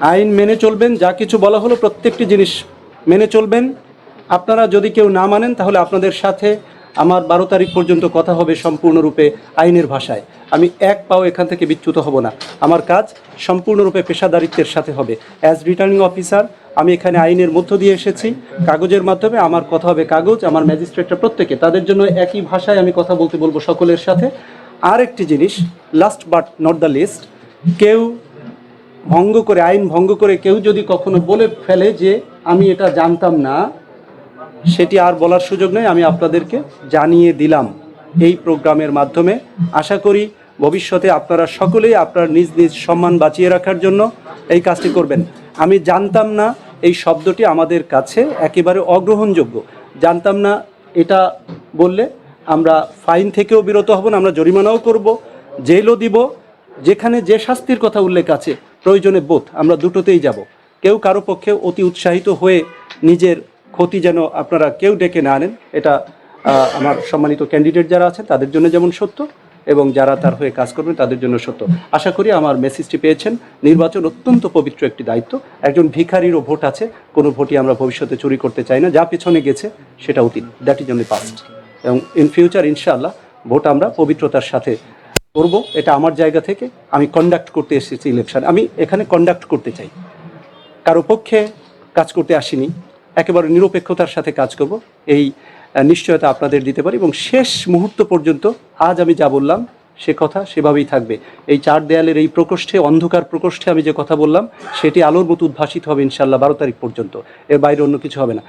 আইন মেনে চলবেন, যা কিছু বলা হলো প্রত্যেকটি জিনিস মেনে চলবেন। আপনারা যদি কেউ না মানেন, তাহলে আপনাদের সাথে আমার বারো তারিখ পর্যন্ত কথা হবে সম্পূর্ণরূপে আইনের ভাষায়। আমি এক পাও এখান থেকে বিচ্যুত হব না। আমার কাজ সম্পূর্ণরূপে পেশাদারিত্বের সাথে হবে। অ্যাজ রিটার্নিং অফিসার আমি এখানে আইনের মধ্য দিয়ে এসেছি। কাগজের মাধ্যমে আমার কথা হবে কাগজ, আমার ম্যাজিস্ট্রেটরা প্রত্যেকে। তাদের জন্য একই ভাষায় আমি কথা বলতে বলব সকলের সাথে। আর একটি জিনিস last but not the least কেউ ভঙ্গ করে, আইন ভঙ্গ করে কেউ যদি কখনো বলে ফেলে যে আমি এটা জানতাম না, সেটি আর বলার সুযোগ নেই, আমি আপনাদেরকে জানিয়ে দিলাম এই প্রোগ্রামের মাধ্যমে। আশা করি ভবিষ্যতে আপনারা সকলেই আপনার নিজ নিজ সম্মান বাঁচিয়ে রাখার জন্য এই কাজটি করবেন। আমি জানতাম না এই শব্দটি আমাদের কাছে একেবারে অগ্রহণযোগ্য। জানতাম না এটা বললে আমরা ফাইন থেকেও বিরত হব না, আমরা জরিমানাও করব, জেলও দিব, যেখানে যে শাস্তির কথা উল্লেখ আছে প্রয়োজনে বোধ, আমরা দুটোতেই যাব। কেউ কারও পক্ষে অতি উৎসাহিত হয়ে নিজের ক্ষতি যেন আপনারা কেউ ডেকে না আনেন, এটা আমার সম্মানিত ক্যান্ডিডেট যারা আছেন, তাদের জন্য যেমন সত্য, এবং যারা তার হয়ে কাজ করবেন, তাদের জন্য সত্য। আশা করি আমার মেসেজটি পেয়েছেন। নির্বাচন অত্যন্ত পবিত্র একটি দায়িত্ব। একজন ভিখারিরও ভোট আছে, কোনো ভোটই আমরা ভবিষ্যতে চুরি করতে চাই না। যা পেছনে গেছে, সেটা অতীত। দ্যাট ইজ অনলি পাস্ট এবং ইন ফিউচার ইনশাআল্লাহ, ভোট আমরা পবিত্রতার সাথে করব, এটা আমার জায়গা থেকে আমি কন্ডাক্ট করতে এসেছি ইলেকশন আমি এখানে কন্ডাক্ট করতে চাই। কারও পক্ষে কাজ করতে আসিনি। একেবারে নিরপেক্ষতার সাথে কাজ করব। এই নিশ্চয়তা আপনাদের দিতে পারি এবং শেষ মুহূর্ত পর্যন্ত আজ আমি যা বললাম, সে কথা সেভাবেই থাকবে। এই চার দেয়ালের এই প্রকোষ্ঠে, অন্ধকার প্রকোষ্ঠে আমি যে কথা বললাম, সেটি আলোর মতো উদ্ভাসিত হবে ইনশাল্লাহ বারো তারিখ পর্যন্ত। এর বাইরে অন্য কিছু হবে না।